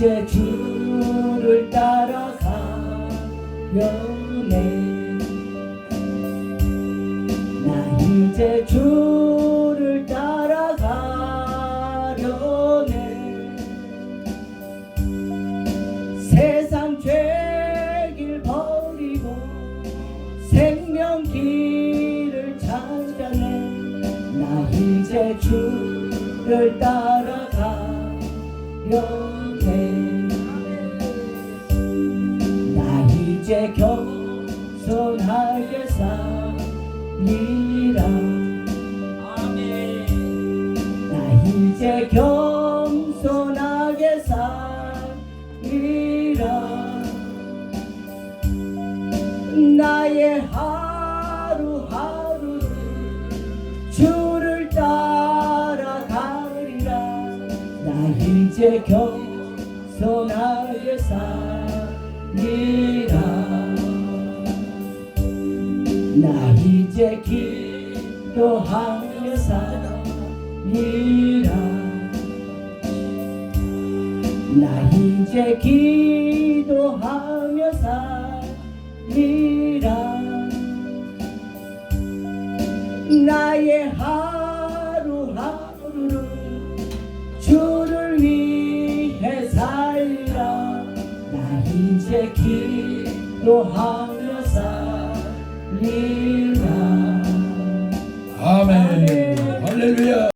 이제 주를 따라가려네 나 이제 주를 따라가려네. 세상 죄길 버리고 생명 길을 찾아내. 나 이제 주를 따라가려네 이제 겸손하게 살리라. 나 이제 겸손하게 살리라. 나의 하루하루를 주를 따라가리라. 나 이제 겸손하게 살 나 이제 기도하며 살리라 나 이제 기도하며 살리라 나의 하루하루를 주 이제 기도하며 살리